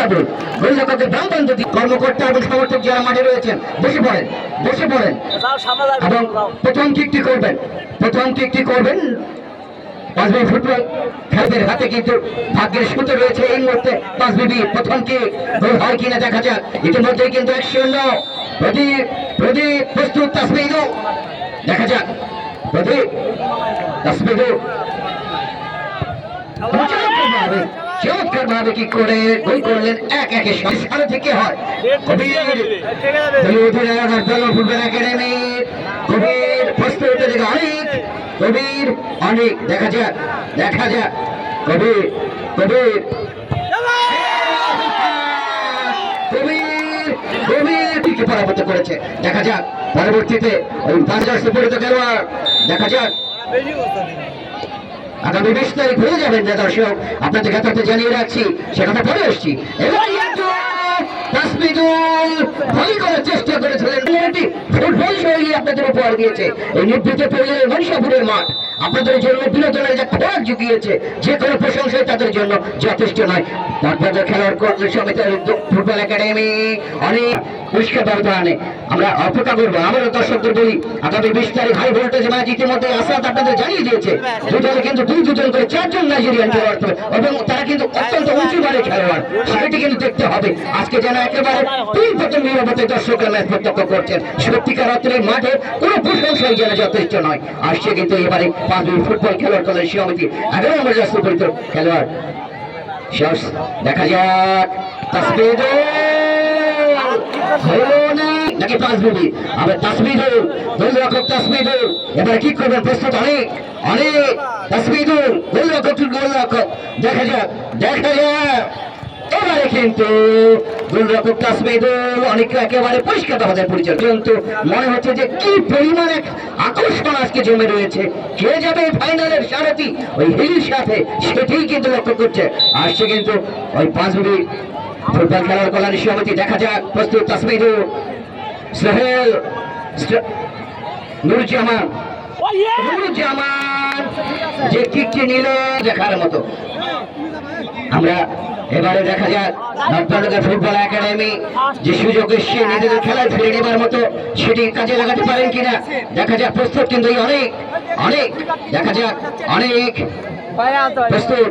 বাদল গোলরক্ষকের বামপ্রান্ত দিক কর্মকর্তা এবং সমর্থক যারা মাঠে রয়েছেন বসে পড়েন বসে পড়েন। এবং প্রথম কিকটি করবেন প্রথম কিকটি করবেন। পাঁচবি ফুটবল খেলদের হাতে কিন্তু ভাগ্যের সুতো রয়েছে এই মুহূর্তে। পাঁচবিবি প্রথম কি গোল হয় কিনা দেখা যাক। ইতিমধ্যে কিন্তু এক শূন্য। প্রদীপ প্রদীপ প্রস্তুত তাসমিদু দেখা যাক। প্রদীপ তাসমিদু চমৎকার ভাবে কি করে? গোল করলেন, এক একে সাড়ে থেকে হয়। কবির ফুটবল একাডেমি। কবির প্রস্তুত অনেক, কবির অনেক দেখা যাক দেখা যাক। কবির কবির। কবির কবির দিকে পরাভূত করেছে। দেখা যাক, পরবর্তীতে ওই বাজার সুপরিত খেলোয়াড়, দেখা যাক। আগামী বিশ তারিখ হয়ে যাবেন যে দর্শক। আপনাদের কাছে জানিয়ে রাখছি, সে কথা পরে মনীষাপুরের মাঠ আপনাদের জন্য জুগিয়েছে কোনো তাদের জন্য যথেষ্ট নয়। তারপরে খেলোয়াড় কর্মী ফুটবল একাডেমি, অনেক পুরস্কার ব্যবধানে আমরা অপেক্ষা করব আমারও দর্শকদের বলি আগামী বিশ তারিখ হাই ভোল্টেজ ম্যাচ ইতিমধ্যে আসাদ আপনাদের জানিয়ে দিয়েছে। দুজনে কিন্তু দুই দুজন করে চারজন নাইজেরিয়ান খেলোয়াড় এবং তারা কিন্তু অত্যন্ত উঁচু মানের খেলোয়াড়। সেটি কিন্তু দেখতে হবে। আজকে যেন একেবারে তিন প্রথম নিরাপত্তায় দর্শকের ম্যাচ প্রত্যক্ষ করছেন। সত্যিকার অর্থে মাঠে কোনো প্রশংসাই যেন যথেষ্ট নয়। আসছে কিন্তু এবারে পাঁচ দুই ফুটবল খেলোয়াড় কলেজ সমিতি। এগারো নম্বর রাষ্ট্র পরিত খেলোয়াড়। দেখা যাক। তাসবিদুল নাকি তাসবিদি আবার তাসবিদুল এবার কি করবে প্রস্তুত অনেক অনেক গোল রক্ষক দেখা যাক দেখা যাক। এবারে কিন্তু তাসমিদুল একেবারে পরিষ্কার পরিচয়। কিন্তু মনে হচ্ছে যে কি পরিমাণ এক আকর্ষণ আজকে জমে রয়েছে। কে যাবে ফাইনালের সারথি? ওই হিলির সাথে, সেটাই কিন্তু লক্ষ্য করছে। আসছে কিন্তু ওই পাঁচ মিনিট ফুটবল খেলার কল্যাণ সমিতি দেখা যাক। প্রস্তুত তাসমিদুল সোহেল নুরুজ্জামান। নুরুজ্জামান যে কিকটি নিল দেখার মতো। আমরা এবারে দেখা যাক নবনগর ফুটবল একাডেমি যে সুযোগ এসছে, নিজেদের খেলায় ফিরে নেবার মতো সেটি কাজে লাগাতে পারেন কিনা, দেখা যাক, প্রস্তুত কিন্তু অনেক অনেক, দেখা যাক, অনেক। প্রস্তুত।